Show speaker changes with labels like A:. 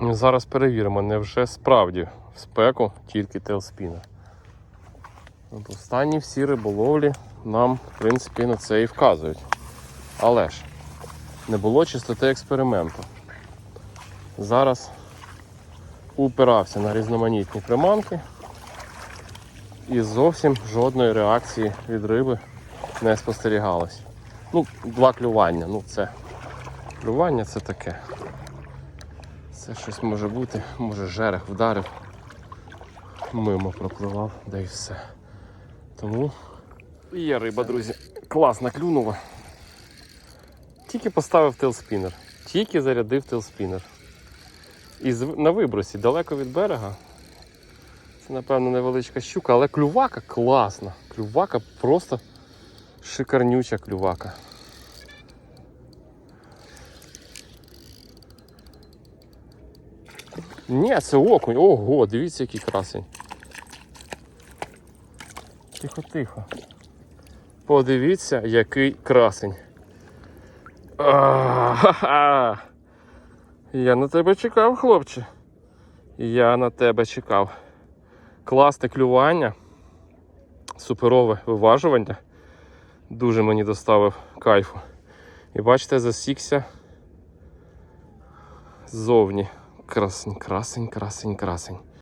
A: Зараз перевіримо, невже справді в спеку тільки тейлспінер. От останні всі риболовлі нам, в принципі, на це і вказують. Але ж не було чистоти експерименту. Зараз упирався на різноманітні приманки і зовсім жодної реакції від риби не спостерігалось. Ну, два клювання, ну це клювання це таке. Це щось може бути, може жерех вдарив, мимо пропливав, да і все. Тому є риба, друзі. Класно клюнула. Тільки поставив тейлспінер, тільки зарядив тейлспінер. І на вибросі, далеко від берега. Це, напевно, невеличка щука, але клювака класна. Клювака просто шикарнюча клювака. Ні, це окунь. Ого, дивіться, який красень. Тихо, тихо. Подивіться, який красень. А-ха-ха. Я на тебе чекав, хлопче. Я на тебе чекав. Класне клювання, суперове виважування. Дуже мені доставив кайфу. І бачите, засікся ззовні. Красень, красень, красень, красень.